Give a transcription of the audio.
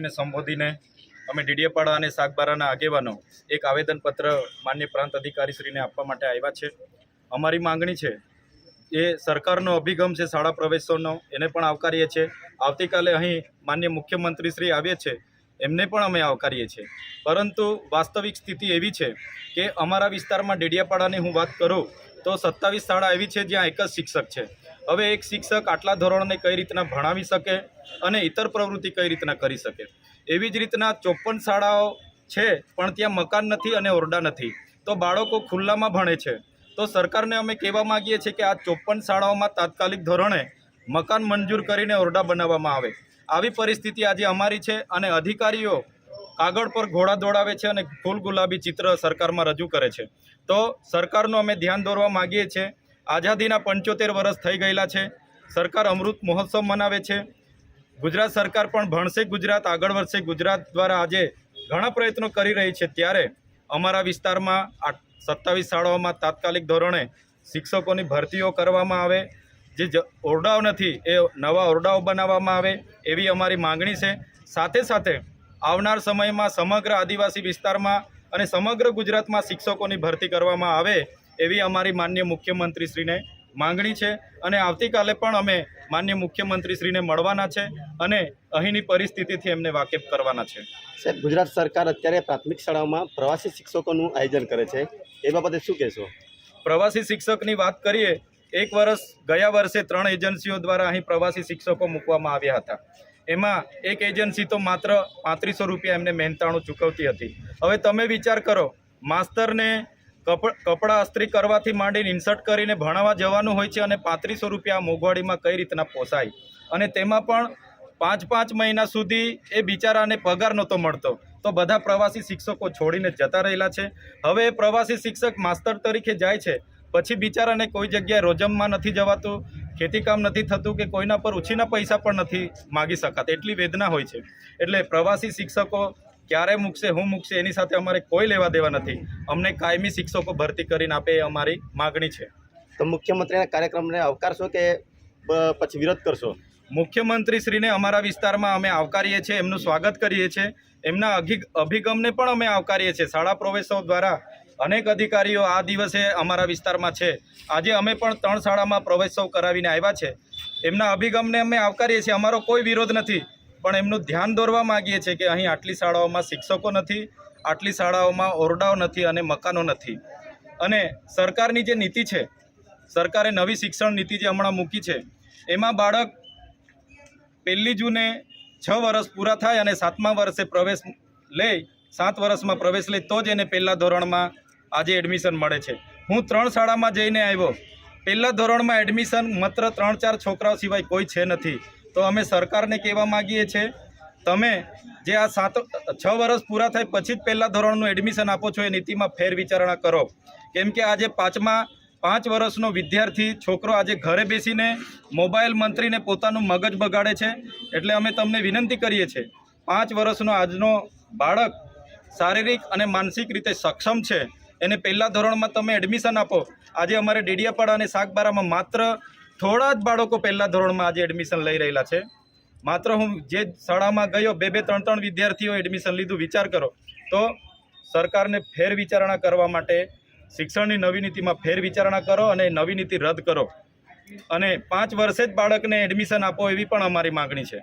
ને સંબોધીને અમે ડીડીએપાડા અને સાગબારાના આગેવાનો એક આવેદનપત્ર માન્ય પ્રાંત અધિકારીશ્રીને આપવા માટે આવ્યા છે. અમારી માંગણી છે એ સરકારનો અભિગમ છે, શાળા પ્રવેશોનો, એને પણ આવકારીએ છીએ. આવતીકાલે અહીં માન્ય મુખ્યમંત્રીશ્રી આવે છે, એમને પણ અમે આવકારીએ છીએ. પરંતુ વાસ્તવિક સ્થિતિ એવી છે કે અમારા વિસ્તારમાં ડેડિયાપાડાની હું વાત કરું તો સત્તાવીસ શાળા એવી છે જ્યાં એક જ શિક્ષક છે. હવે એક શિક્ષક આટલા ધોરણને કઈ રીતના ભણાવી શકે અને ઇતર પ્રવૃત્તિ કઈ રીતના કરી શકે? એવી જ રીતના ચોપન શાળાઓ છે, પણ ત્યાં મકાન નથી અને ઓરડા નથી. તો બાળકો ખુલ્લામાં ભણે છે. તો સરકારને અમે કહેવા માગીએ છીએ કે આ ચોપન શાળાઓમાં તાત્કાલિક ધોરણે મકાન મંજૂર કરીને ઓરડા બનાવવામાં આવે. આવી પરિસ્થિતિ આજે અમારી છે અને અધિકારીઓ કાગળ પર ઘોડા દોડાવે છે અને ફૂલ ગુલાબી ચિત્ર સરકારમાં રજૂ કરે છે. તો સરકારનું અમે ધ્યાન દોરવા માગીએ છીએ. આઝાદીના પંચોતેર વર્ષ થઈ ગયેલા છે. સરકાર અમૃત મહોત્સવ મનાવે છે. ગુજરાત સરકાર પણ ભણશે ગુજરાત, આગળ વધશે ગુજરાત દ્વારા આજે ઘણા પ્રયત્નો કરી રહી છે. ત્યારે અમારા વિસ્તારમાં સત્તાવીસ શાળાઓમાં તાત્કાલિક ધોરણે શિક્ષકોની ભરતીઓ કરવામાં આવે. જે ઓરડાઓ નથી, એ નવા ઓરડાઓ બનાવવામાં આવે એવી અમારી માંગણી છે. સાથે સાથે આવનાર સમયમાં સમગ્ર આદિવાસી વિસ્તારમાં અને સમગ્ર ગુજરાતમાં શિક્ષકોની ભરતી કરવામાં આવે એવી અમારી માન્ય મુખ્યમંત્રીશ્રીને માંગણી છે અને આવતીકાલે પણ અમે માન્ય મુખ્યમંત્રીશ્રીને મળવાના છે અને અહીંની પરિસ્થિતિથી એમને વાકેફ કરવાના છે. સાહેબ ગુજરાત સરકાર અત્યારે પ્રાથમિક શાળાઓમાં પ્રવાસી શિક્ષકોનું આયોજન કરે છે. એ બાબતે શું કહેશો? પ્રવાસી શિક્ષકની વાત કરીએ એક વર્ષ ગયા વર્ષે ત્રણ એજન્સીઓ દ્વારા અહીં પ્રવાસી શિક્ષકો મૂકવામાં આવ્યા હતા. એમાં એક એજન્સી તો માત્ર પાંત્રીસો રૂપિયા એમને મહેનતાણું ચૂકવતી હતી. હવે તમે વિચાર કરો, માસ્તરને કપ, કપડાં અસ્ત્રી કરવાથી માંડીને ઇન્સર્ટ કરીને ભણાવવા જવાનું હોય છે અને પાંત્રીસો રૂપિયા મોંઘવાડીમાં કઈ રીતના પોસાય? અને તેમાં પણ પાંચ પાંચ મહિના સુધી એ બિચારાને પગાર નહોતો મળતો. તો બધા પ્રવાસી શિક્ષકો છોડીને જતા રહેલા છે. હવે પ્રવાસી શિક્ષક માસ્તર તરીકે જાય છે. પછી બિચારાને કોઈ જગ્યાએ રોજમમાં નથી જવાતું. ખેતીકામ નથી થતું કે કોઈના પર ઓછીના પૈસા પણ નથી માગી શકાતા. એટલી વેદના હોય છે. એટલે પ્રવાસી શિક્ષકો ક્યારે મૂકશે હું મૂકશે એની સાથે અમારે કોઈ લેવા દેવા નથી. અમને કાયમી શિક્ષકો ભરતી કરીને આપે એ અમારી માગણી છે. તો મુખ્યમંત્રીના કાર્યક્રમને આવકારશો કે પછી વિરોધ કરશો? મુખ્યમંત્રીશ્રીને અમારા વિસ્તારમાં અમે આવકારીએ છીએ એમનું સ્વાગત કરીએ છીએ. એમના અભિ- અભિગમને પણ અમે આવકારીએ છીએ. શાળા પ્રવેશો દ્વારા અનેક અધિકારીઓ આ દિવસે અમારા વિસ્તારમાં છે. આજે અમે પણ ત્રણ શાળામાં પ્રવેશોત્સવ કરાવીને આવ્યા છે. એમના અભિગમને અમે આવકારીએ છીએ. અમારો કોઈ વિરોધ નથી. પણ એમનું ધ્યાન દોરવા માગીએ છીએ કે અહીં આટલી શાળાઓમાં શિક્ષકો નથી, આટલી શાળાઓમાં ઓરડાઓ નથી અને મકાનો નથી. અને સરકારની જે નીતિ છે, સરકારે નવી શિક્ષણ નીતિ જે હમણાં મૂકી છે, એમાં બાળક પહેલી જૂને છ વર્ષ પૂરા થાય અને સાતમા વર્ષે પ્રવેશ લે, સાત વર્ષમાં પ્રવેશ લે, તો જ એને પહેલાં ધોરણમાં આજે એડમિશન મળે છે. હું ત્રણ શાળામાં જઈને આવ્યો. પહેલાં ધોરણમાં એડમિશન માત્ર ત્રણ ચાર છોકરાઓ સિવાય કોઈ છે નથી. તો અમે સરકારને કહેવા માગીએ છીએ, તમે જે આ સાત, છ વર્ષ પૂરા થાય પછી જ પહેલાં ધોરણનું એડમિશન આપો છો એ નીતિમાં ફેર વિચારણા કરો. કેમ કે આજે પાંચમા, પાંચ વર્ષનો વિદ્યાર્થી છોકરો આજે ઘરે બેસીને મોબાઈલ મંત્રીને પોતાનું મગજ બગાડે છે. એટલે અમે તમને વિનંતી કરીએ છીએ, પાંચ વર્ષનો આજનો બાળક શારીરિક અને માનસિક રીતે સક્ષમ છે. એને પહેલા ધોરણમાં તમે એડમિશન આપો. આજે અમારે ડેડિયાપાડા અને શાકબારામાં માત્ર થોડા જ બાળકો પહેલા ધોરણમાં આજે એડમિશન લઈ રહેલા છે. માત્ર હું જે શાળામાં ગયો, બે બે, ત્રણ ત્રણ વિદ્યાર્થીઓ એડમિશન લીધું, વિચાર કરો. તો સરકારને ફેર વિચારણા કરવા માટે શિક્ષણની નવી નીતિમાં ફેર વિચારણા કરો અને નવી નીતિ રદ કરો. અને પાંચ વર્ષે જ બાળકને એડમિશન આપો એવી પણ અમારી માગણી છે.